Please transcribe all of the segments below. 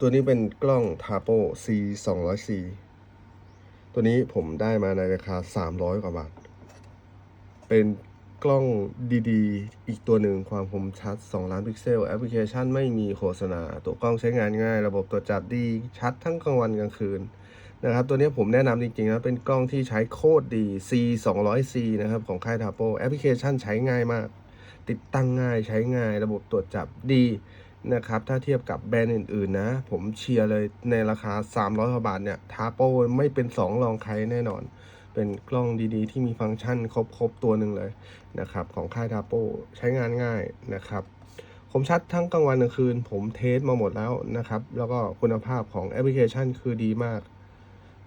ตัวนี้เป็นกล้อง t a p o C 2 0 0 C ตัวนี้ผมได้มาในราคา 300 กว่าบาท เป็นกล้องดีๆ อีกตัวหนึ่งความคมชัด 2 ล้านพิกเซล แอปพลิเคชันไม่มีโฆษณา ตัวกล้องใช้งานง่าย ระบบตรวจจับดีชัดทั้งกลางวันกลางคืนนะครับ ตัวนี้ผมแนะนำจริงๆนะ เป็นกล้องที่ใช้โคตรดี C 2 0 0 C นะครับ ของค่าย t a p o แอปพลิเคชันใช้ง่ายมาก ติดตั้งง่ายใช้ง่าย ระบบตรวจจับดี นะครับถ้าเทียบกับแบรนด์อื่นๆนะ ผมเชียร์เลยในราคา 300กว่าบาทเนี่ยทาโปไม่เป็น 2 รองใครแน่นอน เป็นกล้องดีๆ ที่มีฟังก์ชันครบๆ ตัวหนึ่งเลยนะครับของค่ายทาโปใช้งานง่ายนะครับคมชัดทั้งกลางวันกลางคืน ผมเทสมาหมดแล้วนะครับ แล้วก็คุณภาพของแอปพลิเคชันคือดีมาก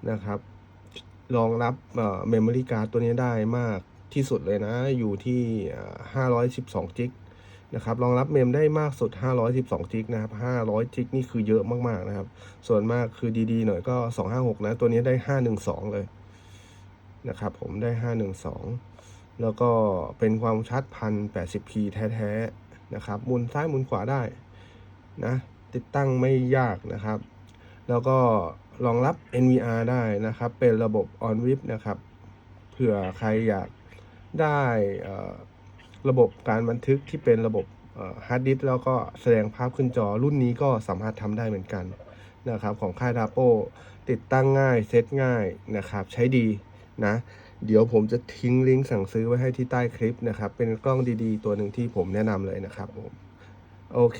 นะครับรองรับเมมโมรี่การ์ดตัวนี้ได้มากที่สุดเลยนะ อยู่ที่ 512 จิก นะครับรองรับเมมได้มากสุด 512จิกนะครับ500จิกนี่คือเยอะมากๆนะครับ ส่วนมากคือดีๆหน่อยก็ 256 นะ ตัวนี้ได้ 512 เลยนะครับผมได้ 512 แล้วก็เป็นความชัด 1080p แท้ๆนะครับหมุนซ้ายหมุนขวาได้นะติดตั้งไม่ยากนะครับ แล้วก็รองรับ NVR ได้นะครับ เป็นระบบ On w i p นะครับเผื่อใครอยากได้ ระบบการบันทึกที่เป็นระบบฮาร์ดดิสแล้วก็แสดงภาพขึ้นจอรุ่นนี้ก็สามารถทำได้เหมือนกันนะครับของค่ายดาโปติดตั้งง่ายเซตง่ายนะครับใช้ดีนะเดี๋ยวผมจะทิ้งลิงก์สั่งซื้อไว้ให้ที่ใต้คลิปนะครับ เป็นกล้องดีๆ ตัวหนึ่งที่ผมแนะนำเลยนะครับผม โอเค